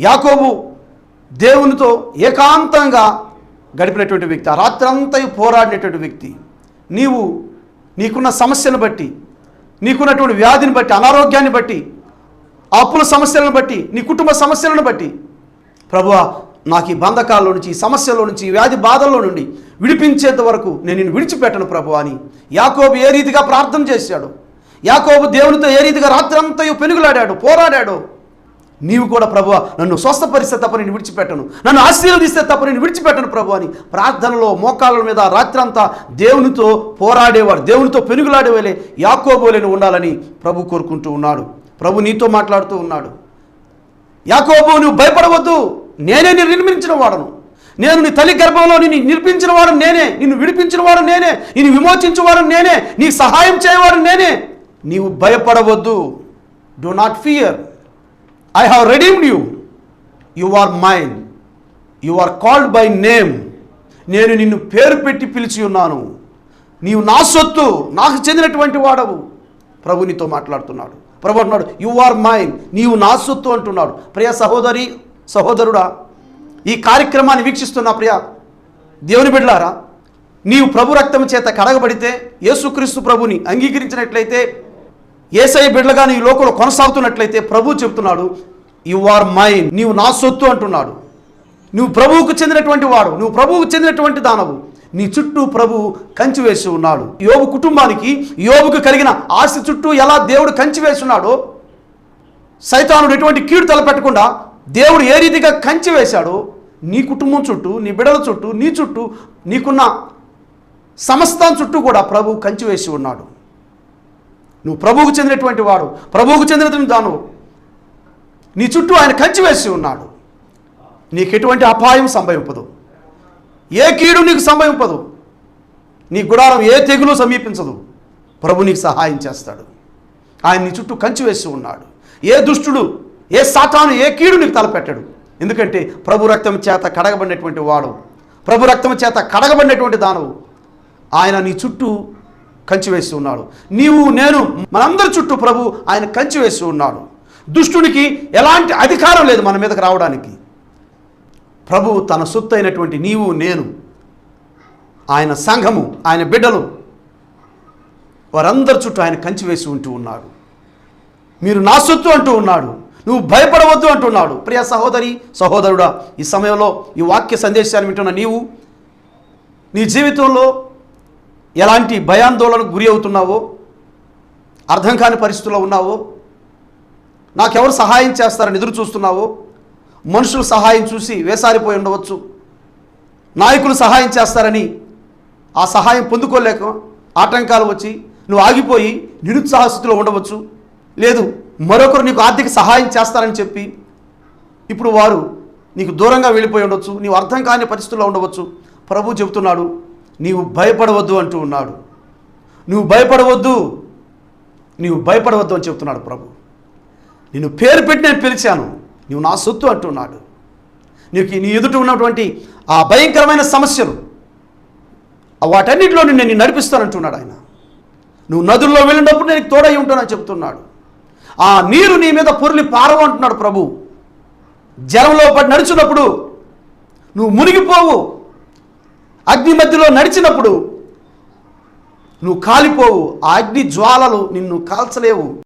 యాకోబు దేవునితో ఏకాంతంగా గడిపినటువంటి వ్యక్తి ఆ రాత్రంతా పోరాడినటువంటి వ్యక్తి. నీవు నీకున్న సమస్యను బట్టి నీకున్నటువంటి వ్యాధిని బట్టి అనారోగ్యాన్ని బట్టి అప్పుల సమస్యలను బట్టి నీ కుటుంబ సమస్యలను బట్టి ప్రభువా నాకు ఈ బంధకాల్లో నుంచి ఈ సమస్యలో నుంచి ఈ వ్యాధి బాధల్లో నుండి విడిపించేంత వరకు నేను నిన్ను విడిచిపెట్టను ప్రభు అని యాకోబు ఏ రీతిగా ప్రార్థన చేశాడు. యాకోబు దేవునితో ఏ రీతిగా రాత్రంతయు పెనుగులాడాడు పోరాడాడు. నీవు కూడా ప్రభు నన్ను స్వస్థపరిస్తే తప్ప నేను విడిచిపెట్టను. నన్ను ఆశీర్వదిస్తే తప్ప నేను విడిచిపెట్టను ప్రభు అని ప్రార్థనలో మోకాళ్ళ మీద రాత్రంతా దేవునితో పోరాడేవాడు దేవునితో పెనుగులాడేవాళ్ళే యాకోబోలేని ఉండాలని ప్రభు కోరుకుంటూ ఉన్నాడు. ప్రభు నీతో మాట్లాడుతూ ఉన్నాడు. యాకోబు నువ్వు భయపడవద్దు. నేనే నేను నిర్మించిన వాడను. నేను నీ తల్లి గర్భంలో నిన్ను నిర్మించిన వాడు నేనే. నిన్ను విడిపించిన వాడు నేనే. నిన్ను విమోచించేవాడు నేనే. నీకు సహాయం చేయవాడు నేనే. నీవు భయపడవద్దు. Do not fear I have redeemed you you are mine you are called by name నేను నిన్ను పేరు పెట్టి పిలిచి ఉన్నాను. నీవు నా సొత్తు నాకు చెందినటువంటి వాడవు. ప్రభు నీతో మాట్లాడుతున్నాడు. ప్రభు అంటున్నాడు యు ఆర్ మైన్ నీవు నా సొత్తు అంటున్నాడు. ప్రియ సహోదరి సహోదరుడా ఈ కార్యక్రమాన్ని వీక్షిస్తున్న ప్రియ దేవుని బిడ్లారా నీవు ప్రభు రక్తం చేత కడగబడితే యేసుక్రీస్తు ప్రభుని అంగీకరించినట్లయితే ఏసఐ బిడ్డలుగా నీ లోకంలో కొనసాగుతున్నట్లయితే ప్రభు చెప్తున్నాడు యు ఆర్ మైన్ నీవు నా సొత్తు అంటున్నాడు. నువ్వు ప్రభువుకు చెందినటువంటి వాడు. నువ్వు ప్రభువుకు చెందినటువంటి దానవు. నీ చుట్టూ ప్రభు కంచి వేసి ఉన్నాడు. యోబు కుటుంబానికి యోబుకు కలిగిన ఆస్తి చుట్టూ ఎలా దేవుడు కంచి వేసి ఉన్నాడో సైతానుడు ఎటువంటి కీడు తలపెట్టకుండా దేవుడు ఏ రీతిగా కంచి వేశాడో నీ కుటుంబం చుట్టూ నీ బిడల చుట్టూ నీ చుట్టూ నీకున్న సమస్తం చుట్టూ కూడా ప్రభు కంచి వేసి ఉన్నాడు. నువ్వు ప్రభువుకు చెందినటువంటి వాడు ప్రభువుకు చెందినటువంటి దాను. నీ చుట్టూ ఆయన కంచి వేసి ఉన్నాడు. నీకు ఎటువంటి అపాయం సంభవింపదు. ఏ కీడు నీకు సంభవింపదు. నీ గుడారం ఏ తెగులు సమీపించదు. ప్రభు నీకు సహాయం చేస్తాడు. ఆయన నీ చుట్టూ కంచి వేసి ఉన్నాడు. ఏ దుష్టుడు ఏ సాతాను ఏ కీడు నీకు తలపెట్టాడు. ఎందుకంటే ప్రభు రక్తం చేత కడగబడినటువంటి వాడు. ప్రభు రక్తం చేత కడగబడినటువంటి దానవు. ఆయన నీ చుట్టూ కంచి వేసి ఉన్నాడు. నీవు నేను మనందరి చుట్టూ ప్రభు ఆయన కంచి వేసి ఉన్నాడు. దుష్టునికి ఎలాంటి అధికారం లేదు మన మీదకి రావడానికి. ప్రభు తన సొత్తైనటువంటి నీవు నేను ఆయన సంఘము ఆయన బిడ్డలు వారందరి చుట్టూ ఆయన కంచి వేసి ఉంటూ ఉన్నాడు. మీరు నా సొత్తు అంటూ ఉన్నాడు. నువ్వు భయపడవద్దు అంటున్నాడు ప్రియ సహోదరి సహోదరుడా ఈ సమయంలో ఈ వాక్య సందేశాన్ని వింటున్న నీవు నీ జీవితంలో ఎలాంటి భయాందోళనకు గురి అవుతున్నావో? అర్థం కాని పరిస్థితుల్లో ఉన్నావో? నాకెవరు సహాయం చేస్తారని ఎదురు చూస్తున్నావో? మనుషులు సహాయం చూసి వేసారిపోయి ఉండవచ్చు. నాయకులు సహాయం చేస్తారని ఆ సహాయం పొందుకోలేక ఆటంకాలు వచ్చి నువ్వు ఆగిపోయి నిరుత్సాహ స్థితిలో ఉండవచ్చు. లేదు మరొకరు నీకు ఆర్థిక సహాయం చేస్తారని చెప్పి ఇప్పుడు వారు నీకు దూరంగా వెళ్ళిపోయి ఉండొచ్చు. నీవు అర్థం కాని పరిస్థితుల్లో ఉండవచ్చు. ప్రభు చెబుతున్నాడు నీవు భయపడవద్దు అంటూ ఉన్నాడు. నువ్వు భయపడవద్దు. నీవు భయపడవద్దు అని చెప్తున్నాడు ప్రభు. నేను పేరు పెట్టి నేను పిలిచాను. నీవు నా సొత్తు అంటున్నాడు నీకు నీ ఎదుట ఉన్నటువంటి ఆ భయంకరమైన సమస్యలు వాటన్నిటిలో నేను నేను నడిపిస్తానంటున్నాడు ఆయన. నువ్వు నదుల్లో వెళ్ళినప్పుడు నేను తోడై ఉంటానని చెప్తున్నాడు. ఆ నీరు నీ మీద పొర్లి పారవు అంటున్నాడు ప్రభు. జలంలో పడి నడుచున్నప్పుడు నువ్వు మునిగిపోవు. అగ్ని మధ్యలో నడిచినప్పుడు నువ్వు కాలిపోవు ఆ అగ్ని జ్వాలలు నిన్ను కాల్చలేవు.